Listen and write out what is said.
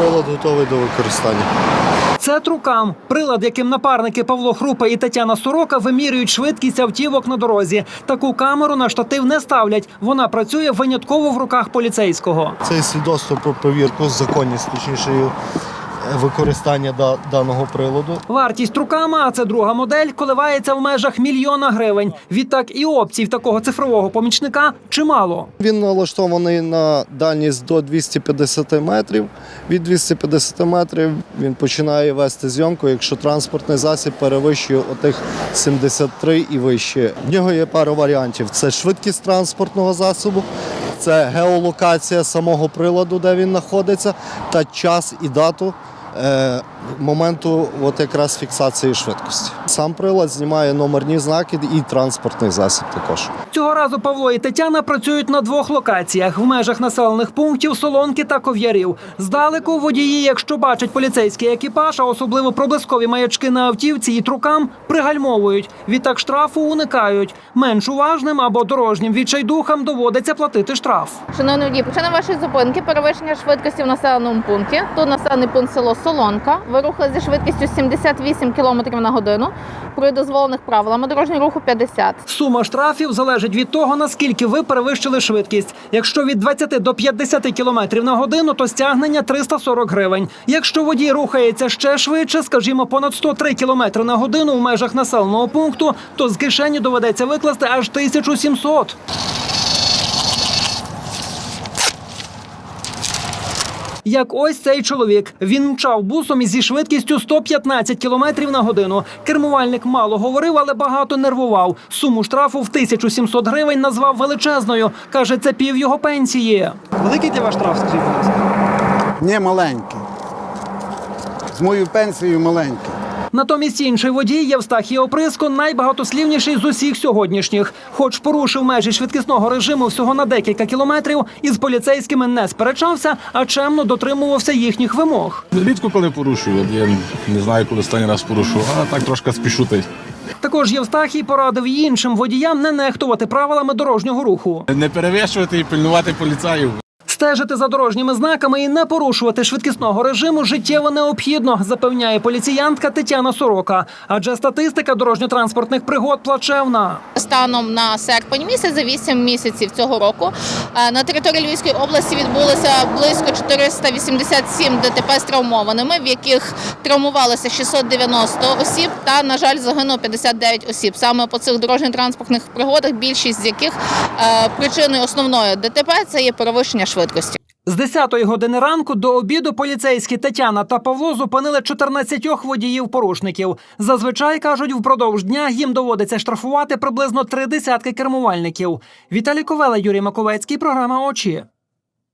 прилад готовий до використання. Це трукам. Прилад, яким напарники Павло Хрупа і Тетяна Сорока вимірюють швидкість автівок на дорозі. Таку камеру на штатив не ставлять. Вона працює винятково в руках поліцейського. Це свідоцтво про повірку, законність точніше е, використання да- даного приладу. Вартість трукама, а це друга модель, коливається в межах мільйона гривень. Відтак і опцій в такого цифрового помічника чимало. Він налаштований на дальність до 250 метрів. Від 250 метрів він починає вести зйомку, якщо транспортний засіб перевищує отих 73 і вище. В нього є пара варіантів: це швидкість транспортного засобу, це геолокація самого приладу, де він знаходиться, та час і дату. е, Моменту от якраз фіксації швидкості. Сам прилад знімає номерні знаки і транспортний засіб також. Цього разу Павло і Тетяна працюють на двох локаціях в межах населених пунктів Солонки та Ков'ярів. Здалеку водії, якщо бачать поліцейський екіпаж, а особливо проблискові маячки на автівці і трукам, пригальмовують. Відтак штрафу уникають. Менш уважним або дорожнім відчайдухам доводиться платити штраф. Шановні водії, причина вашої зупинки перевищення швидкості в населеному пункті. Тут населений пункт село Солонка. Ви рухали зі швидкістю 78 км на годину. При дозволених правилами дорожнього руху 50. Сума штрафів залежить від того, наскільки ви перевищили швидкість. Якщо від 20 до 50 км на годину, то стягнення 340 гривень. Якщо водій рухається ще швидше, скажімо, понад 103 км на годину в межах населеного пункту, то з кишені доведеться викласти аж 1700. Як ось цей чоловік. Він мчав бусом із зі швидкістю 115 км на годину. Кермувальник мало говорив, але багато нервував. Суму штрафу в 1700 гривень назвав величезною. Каже, це пів його пенсії. Великий для вас штраф, скажіть, будь ласка. Ні, маленький. З моєю пенсією маленький. Натомість інший водій Євстахій Оприско найбагатослівніший з усіх сьогоднішніх. Хоч порушив межі швидкісного режиму всього на декілька кілометрів, із поліцейськими не сперечався, а чемно дотримувався їхніх вимог. Рідко коли порушую. Я не знаю, коли останній раз порушував, а так трошки спішу та й. Також Євстахій порадив іншим водіям не нехтувати правилами дорожнього руху. Не перевищувати і пильнувати поліцаїв. Стежити за дорожніми знаками і не порушувати швидкісного режиму життєво необхідно, запевняє поліціянтка Тетяна Сорока. Адже статистика дорожньо-транспортних пригод плачевна. Станом на серпень місяць, за 8 місяців цього року, е, на території Львівської області відбулося близько 487 ДТП з травмованими, в яких травмувалося 690 осіб та, на жаль, загинуло 59 осіб. Саме по цих дорожньо-транспортних пригодах, більшість з яких е, причиною основної ДТП це є перевищення швидкості. З 10-ї години ранку до обіду поліцейські Тетяна та Павло зупинили 14 водіїв-порушників. Зазвичай кажуть, впродовж дня їм доводиться штрафувати приблизно три десятки кермувальників. Віталій Ковела, Юрій Маковецький, програма Очі.